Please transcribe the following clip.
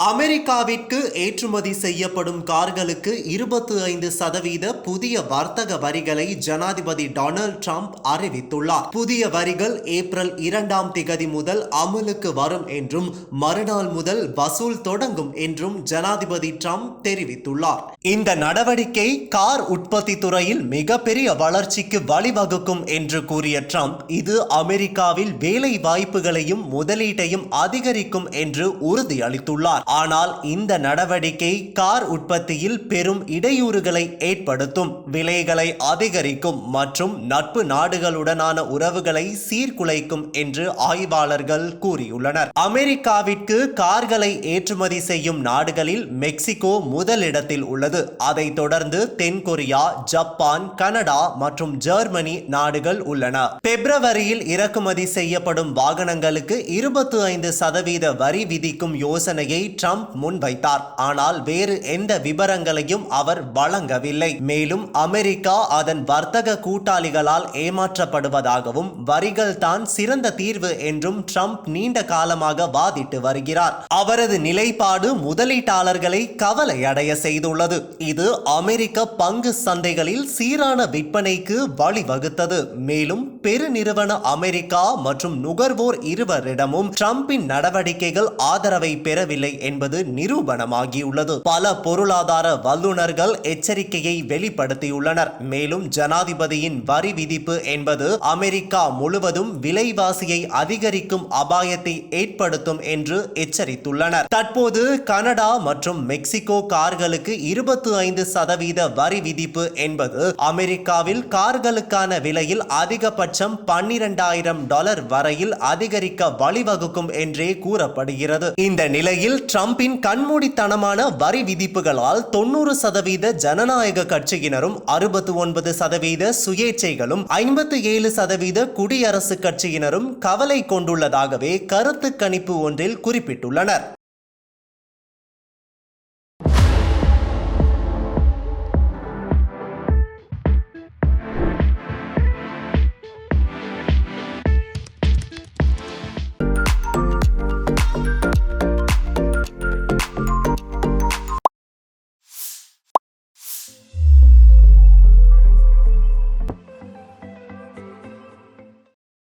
அமெரிக்காவிற்கு ஏற்றுமதி செய்யப்படும் கார்களுக்கு இருபத்தி ஐந்து சதவீத புதிய வர்த்தக வரிகளை ஜனாதிபதி டொனால்ட் ட்ரம்ப் அறிவித்துள்ளார். புதிய வரிகள் ஏப்ரல் இரண்டாம் திகதி முதல் அமலுக்கு வரும் என்றும் மறுநாள் முதல் வசூல் தொடங்கும் என்றும் ஜனாதிபதி ட்ரம்ப் தெரிவித்துள்ளார். இந்த நடவடிக்கை கார் உற்பத்தி துறையில் மிகப்பெரிய வளர்ச்சிக்கு வழிவகுக்கும் என்று கூறிய ட்ரம்ப் இது அமெரிக்காவில் வேலை வாய்ப்புகளையும் முதலீட்டையும் அதிகரிக்கும் என்று உறுதியளித்துள்ளார். ஆனால் இந்த நடவடிக்கை கார் உற்பத்தியில் பெரும் இடையூறுகளை ஏற்படுத்தும். விலைகளை அதிகரிக்கும் மற்றும் நட்பு நாடுகளுடனான உறவுகளை சீர்குலைக்கும் என்று ஆய்வாளர்கள் கூறியுள்ளனர். அமெரிக்காவிற்கு கார்களை ஏற்றுமதி செய்யும் நாடுகளில் மெக்சிகோ முதலிடத்தில் உள்ளது. அதைத் தொடர்ந்து தென்கொரியா ஜப்பான் கனடா மற்றும் ஜெர்மனி நாடுகள் உள்ளன. பிப்ரவரியில் இறக்குமதி செய்யப்படும் வாகனங்களுக்கு இருபத்தி ஐந்து சதவீத வரி விதிக்கும் யோசனையை ட்ரம்ப் முன்வைத்தார் ஆனால் வேறு எந்த விவரங்களையும் அவர் வழங்கவில்லை. மேலும் அமெரிக்கா அதன் வர்த்தக கூட்டாளிகளால் ஏமாற்றப்படுவதாகவும் வரிகள் தான் சிறந்த தீர்வு என்றும் ட்ரம்ப் நீண்ட காலமாக வாதிட்டு வருகிறார். அவரது நிலைப்பாடு முதலீட்டாளர்களை கவலையடைய செய்துள்ளது. இது அமெரிக்க பங்கு சந்தைகளில் சீரான விற்பனைக்கு வழிவகுத்தது. மேலும் பெருநிறுவன அமெரிக்கா மற்றும் நுகர்வோர் இருவரிடமும் ட்ரம்பின் நடவடிக்கைகள் ஆதரவை பெறவில்லை என்பது நிரூபணமாகியுள்ளது. பல பொருளாதார வல்லுநர்கள் எச்சரிக்கையை வெளிப்படுத்தியுள்ளனர். மேலும் ஜனாதிபதியின் வரி விதிப்பு என்பது அமெரிக்கா முழுவதும் விலைவாசியை அதிகரிக்கும் அபாயத்தை ஏற்படுத்தும் என்று எச்சரித்துள்ளனர். தற்போது கனடா மற்றும் மெக்சிகோ கார்களுக்கு இருபத்தி ஐந்து சதவீத வரி விதிப்பு என்பது அமெரிக்காவில் கார்களுக்கான விலையில் அதிகபட்சம் பன்னிரண்டாயிரம் டாலர் வரையில் அதிகரிக்க வழிவகுக்கும் என்றே கூறப்படுகிறது. இந்த நிலையில் ட்ரம்பின் கண்மூடித்தனமான வரி விதிப்புகளால் தொண்ணூறு சதவீத ஜனநாயக கட்சியினரும் அறுபத்தி ஒன்பது சதவீத சுயேட்சைகளும் ஐம்பத்தி ஏழு சதவீத குடியரசுக் கட்சியினரும் கவலை கொண்டுள்ளதாகவே கருத்து கணிப்பு ஒன்றில் குறிப்பிட்டுள்ளனர்.